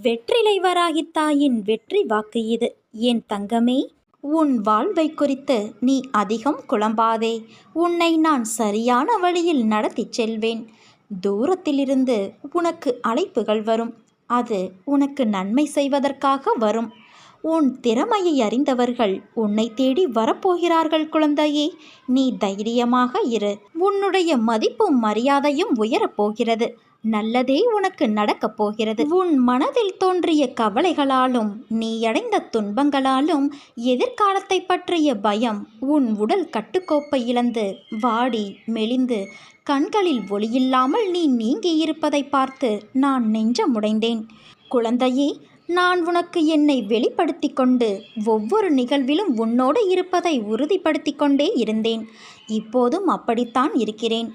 வெற்றிலை வராகித்தாயின் வெற்றி வாக்கு இது. என் தங்கமே உன் வாழ்வை குறித்து நீ அதிகம் குழம்பாதே. உன்னை நான் சரியான வழியில் நடத்திச் செல்வேன். தூரத்திலிருந்து உனக்கு அழைப்புகள் வரும். அது உனக்கு நன்மை செய்வதற்காக வரும். உன் திறமையை அறிந்தவர்கள் உன்னை தேடி வரப்போகிறார்கள் குழந்தையே. நீ தைரியமாக இரு. உன்னுடைய மதிப்பும் மரியாதையும் உயரப்போகிறது நல்லதே உனக்கு நடக்கப் போகிறது. உன் மனதில் தோன்றிய கவலைகளாலும் நீ அடைந்த துன்பங்களாலும் எதிர்காலத்தை பற்றிய பயம் உன் உடல் கட்டுக்கோப்பை இழந்து வாடி மெலிந்து கண்களில் ஒளியில்லாமல் நீ நீங்கியிருப்பதை பார்த்து நான் நெஞ்சமுடைந்தேன் குழந்தையே நான் உனக்கு என்னை வெளிப்படுத்தி கொண்டு ஒவ்வொரு நிகழ்விலும் உன்னோடு இருப்பதை உறுதிப்படுத்தி கொண்டே இருந்தேன். இப்போதும் அப்படித்தான் இருக்கிறேன்.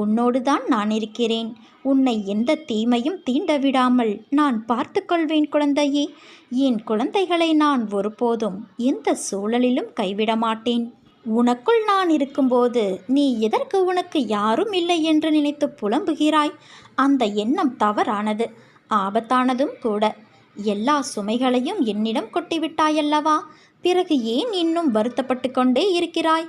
உன்னோடுதான் நான் இருக்கிறேன். உன்னை எந்த தீமையும் தீண்ட விடாமல் நான் பார்த்துக்கொள்வேன் குழந்தையே. என் குழந்தைகளை நான் ஒருபோதும் எந்த சூழலிலும் கைவிட மாட்டேன். உனக்குள் நான் இருக்கும்போது நீ எதற்கு உனக்கு யாரும் இல்லை என்று நினைத்து புலம்புகிறாய்? அந்த எண்ணம் தவறானது. ஆபத்தானதும் கூட. எல்லா சுமைகளையும் என்னிடம் கொட்டிவிட்டாயல்லவா? பிறகு ஏன் இன்னும் வருத்தப்பட்டு கொண்டே இருக்கிறாய்?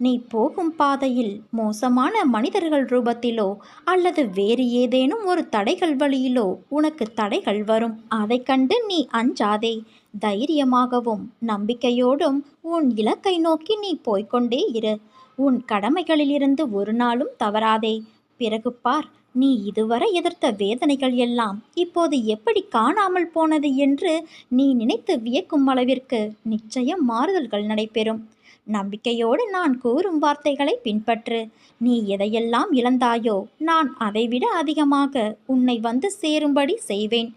நீ போகும் பாதையில் மோசமான மனிதர்கள் ரூபத்திலோ அல்லது வேறு ஏதேனும் ஒரு தடைகள் வழியிலோ உனக்கு தடைகள் வரும். அதை கண்டு நீ அஞ்சாதே. தைரியமாகவும் நம்பிக்கையோடும் உன் இலக்கை நோக்கி நீ போய்கொண்டே இரு. உன் கடமைகளிலிருந்து ஒரு நாளும் தவறாதே. பிறகு பார் நீ இதுவரை எதிர்த்த வேதனைகள் எல்லாம் இப்போது எப்படி காணாமல் போனது என்று நீ நினைத்து வியக்கும் அளவிற்கு நிச்சயம் மாறுதல்கள் நடைபெறும். நம்பிக்கையோடு நான் கூறும் வார்த்தைகளை பின்பற்று. நீ எதையெல்லாம் இழந்தாயோ நான் அதைவிட அதிகமாக உன்னை வந்து சேரும்படி செய்வேன்.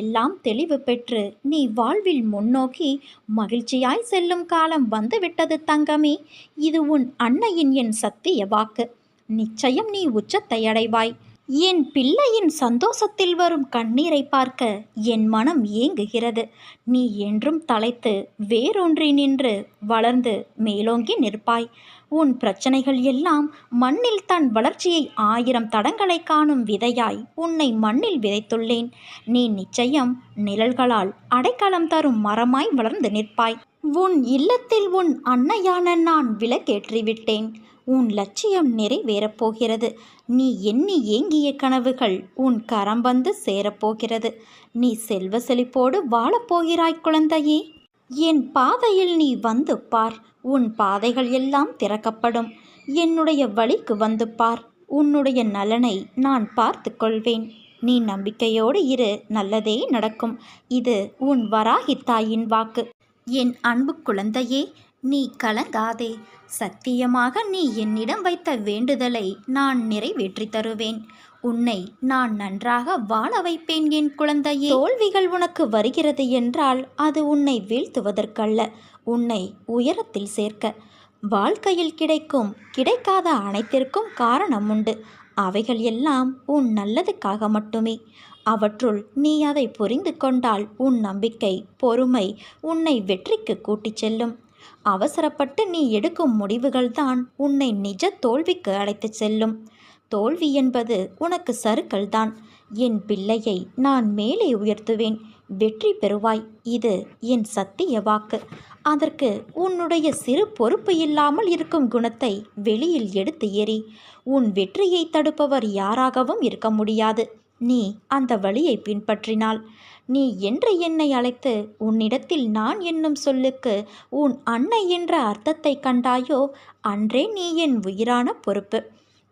எல்லாம் தெளிவு பெற்று நீ வாழ்வில் முன்னோக்கி மகிழ்ச்சியாய் செல்லும் காலம் வந்துவிட்டது தங்கமே. இது உன் அன்னையின் என் சத்திய வாக்கு. நிச்சயம் நீ உச்சத்தை அடைவாய். என் பிள்ளையின் சந்தோஷத்தில் வரும் கண்ணீரை பார்க்க என் மனம் ஏங்குகிறது. நீ என்றும் தலைத்து வேறொன்றி நின்று வளர்ந்து மேலோங்கி நிற்பாய். உன் பிரச்சனைகள் எல்லாம் மண்ணில் தன் வளர்ச்சியை ஆயிரம் தடங்களை காணும் விதையாய் உன்னை மண்ணில் விதைத்துள்ளேன். நீ நிச்சயம் நிழல்களால் அடைக்கலம் தரும் மரமாய் வளர்ந்து நிற்பாய். உன் இல்லத்தில் உன் அன்னையான நான் விலக்கேற்றிவிட்டேன். உன் லட்சியம் நிறைவேறப் போகிறது நீ எண்ணி ஏங்கிய கனவுகள் உன் கரம் வந்து சேரப்போகிறது. நீ செல்வ செழிப்போடு வாழப்போகிறாய் குழந்தையே. என் பாதையில் நீ வந்து பார். உன் பாதைகள் எல்லாம் திறக்கப்படும். என்னுடைய வழிக்கு வந்து பார். உன்னுடைய நலனை நான் பார்த்து கொள்வேன். நீ நம்பிக்கையோடு இரு. நல்லதே நடக்கும். இது உன் வராகி தாயின் வாக்கு. என் அன்பு குழந்தையே நீ கலங்காதே. சத்தியமாக நீ என்னிடம் வைத்த வேண்டுதலை நான் நிறைவேற்றி தருவேன். உன்னை நான் நன்றாக வாழ வைப்பேன் என் குழந்தையே. தோல்விகள் உனக்கு வருகிறது என்றால் அது உன்னை வீழ்த்துவதற்கல்ல. உன்னை உயரத்தில் சேர்க்க. வாழ்க்கையில் கிடைக்கும் கிடைக்காத அனைத்திற்கும் காரணம் உண்டு. அவைகள் எல்லாம் உன் நல்லதுக்காக மட்டுமே. அவற்றுள் நீ அதை புரிந்து கொண்டால் உன் நம்பிக்கை பொறுமை உன்னை வெற்றிக்கு கூட்டிச் செல்லும். அவசரப்பட்டு நீ எடுக்கும் முடிவுகள்தான் உன்னை நிஜ தோல்விக்கு அழைத்துச் செல்லும். தோல்வி என்பது உனக்கு சறுக்கல்தான் என் பிள்ளையை நான் மேலே உயர்த்துவேன். வெற்றி பெறுவாய். இது என் சத்திய வாக்கு. அதற்கு உன்னுடைய சிறு பொறுப்பு இல்லாமல் இருக்கும் குணத்தை வெளியில் எடுத்து எறி உன் வெற்றியை தடுப்பவர் யாராகவும் இருக்க முடியாது. நீ அந்த வழியை பின்பற்றினால். நீ என்று என்னை அழைத்து உன்னிடத்தில் நான் என்னும் சொல்லுக்கு உன் அன்னை என்ற அர்த்தத்தை கண்டாயோ அன்றே நீ என் உயிரான பொறுப்பு.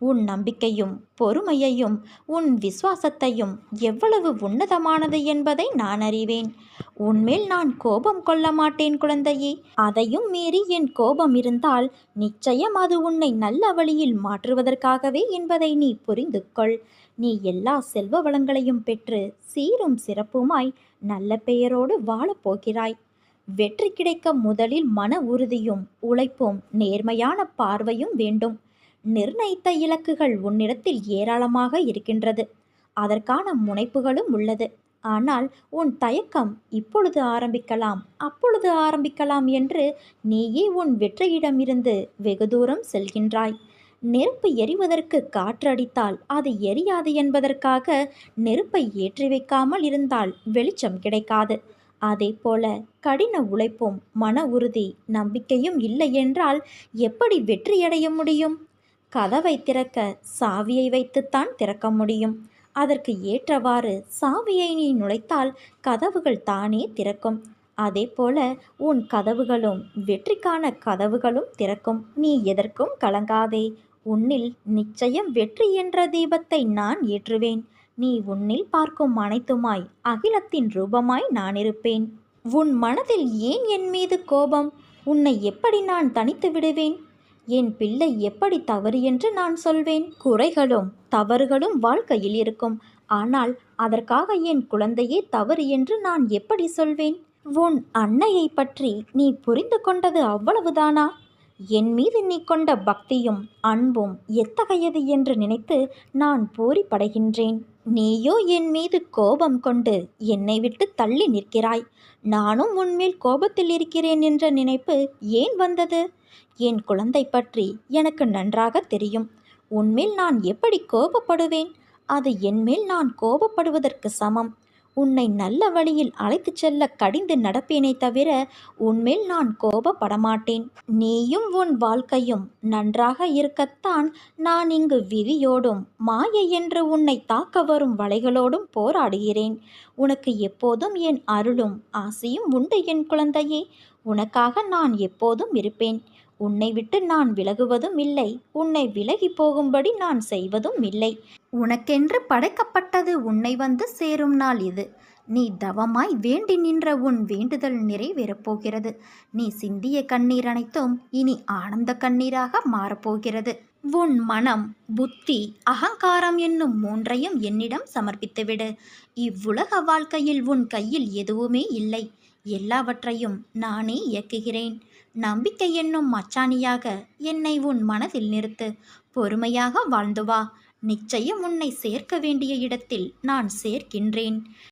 உன் நம்பிக்கையும் பொறுமையையும் உன் விசுவாசத்தையும் எவ்வளவு உன்னதமானது என்பதை நான் அறிவேன். உன்மேல் நான் கோபம் கொள்ள மாட்டேன் குழந்தையே. அதையும் மீறி என் கோபம் இருந்தால் நிச்சயம் அது உன்னை நல்ல வழியில் மாற்றுவதற்காகவே என்பதை நீ புரிந்து கொள் நீ எல்லா செல்வ வளங்களையும் பெற்று சீரும் சிறப்புமாய் நல்ல பெயரோடு வாழப்போகிறாய் வெற்றி கிடைக்க முதலில் மன உறுதியும் உழைப்பும் நேர்மையான பார்வையும் வேண்டும். நிர்ணயித்த இலக்குகள் உன்னிடத்தில் ஏராளமாக இருக்கின்றது. அதற்கான முனைப்புகளும் உள்ளது. ஆனால் உன் தயக்கம் இப்பொழுது ஆரம்பிக்கலாம் அப்பொழுது ஆரம்பிக்கலாம் என்று நீயே உன் வெற்றியிடமிருந்து வெகு தூரம் செல்கின்றாய். நெருப்பு எரிவதற்கு காற்றடித்தால் அது எரியாது என்பதற்காக நெருப்பை ஏற்றி வைக்காமல் இருந்தால் வெளிச்சம் கிடைக்காது. அதே போல கடின உழைப்பும் மன உறுதி நம்பிக்கையும் இல்லை என்றால் எப்படி வெற்றியடைய முடியும்? கதவை திறக்க சாவியை வைத்துத்தான் திறக்க முடியும். அதற்கு ஏற்றவாறு சாவியை நீ நுழைத்தால் கதவுகள் தானே திறக்கும். அதே போல உன் கதவுகளும் வெற்றிக்கான கதவுகளும் திறக்கும். நீ எதற்கும் கலங்காதே. உன்னில் நிச்சயம் வெற்றி என்ற தீபத்தை நான் ஏற்றுவேன். நீ உன்னில் பார்க்கும் அனைத்துமாய் அகிலத்தின் ரூபமாய் நான் இருப்பேன். உன் மனதில் ஏன் என் மீது கோபம்? உன்னை எப்படி நான் தனித்து விடுவேன்? என் பிள்ளை எப்படி தவறு என்று நான் சொல்வேன். குறைகளும் தவறுகளும் வாழ்க்கையில் இருக்கும். ஆனால் அதற்காக என் குழந்தையே தவறு என்று நான் எப்படி சொல்வேன்? உன் அன்னையை பற்றி நீ புரிந்து கொண்டது அவ்வளவுதானா? என் மீது நீ கொண்ட பக்தியும் அன்பும் எத்தகையது என்று நினைத்து நான் பூரிப்படைகின்றேன். நீயோ என் மீது கோபம் கொண்டு என்னை விட்டு தள்ளி நிற்கிறாய். நானும் உன்மேல் கோபத்தில் இருக்கிறேன் என்ற நினைப்பு ஏன் வந்தது? என் குழந்தை பற்றி எனக்கு நன்றாக தெரியும். உன்மேல் நான் எப்படி கோபப்படுவேன்? அது என்மேல் நான் கோபப்படுவதற்கு சமம். உன்னை நல்ல வழியில் அழைத்துச் செல்ல கடிந்து நடப்பேனே தவிர உன்மேல் நான் கோபப்படமாட்டேன். நீயும் உன் வாழ்க்கையும் நன்றாக இருக்கத்தான் நான் இங்கு விதியோடும் மாயை என்று உன்னை தாக்க வரும் வலைகளோடும் போராடுகிறேன். உனக்கு எப்போதும் என் அருளும் ஆசையும் உண்டு என் குழந்தையே. உனக்காக நான் எப்போதும் இருப்பேன். உன்னை விட்டு நான் விலகுவதும் இல்லை. உன்னை விலகி போகும்படி நான் செய்வதும் இல்லை. உனக்கென்று படைக்கப்பட்டது உன்னை வந்து சேரும் நாள் இது. நீ தவமாய் வேண்டி நின்ற உன் வேண்டுதல் நிறைவேறப் போகிறது. நீ சிந்திய கண்ணீர் அனைத்தும் இனி ஆனந்த கண்ணீராக மாறப்போகிறது. உன் மனம் புத்தி அகங்காரம் என்னும் மூன்றையும் என்னிடம் சமர்ப்பித்துவிடு. இவ்வுலக வாழ்க்கையில் உன் கையில் எதுவுமே இல்லை. எல்லாவற்றையும் நானே இயக்குகிறேன். நம்பிக்கை என்னும் மச்சானியாக என்னை உன் மனதில் நிறுத்து. பொறுமையாக வாழ்ந்து வா. நிச்சயம் உன்னை சேர்க்க வேண்டிய இடத்தில் நான் சேர்க்கின்றேன்.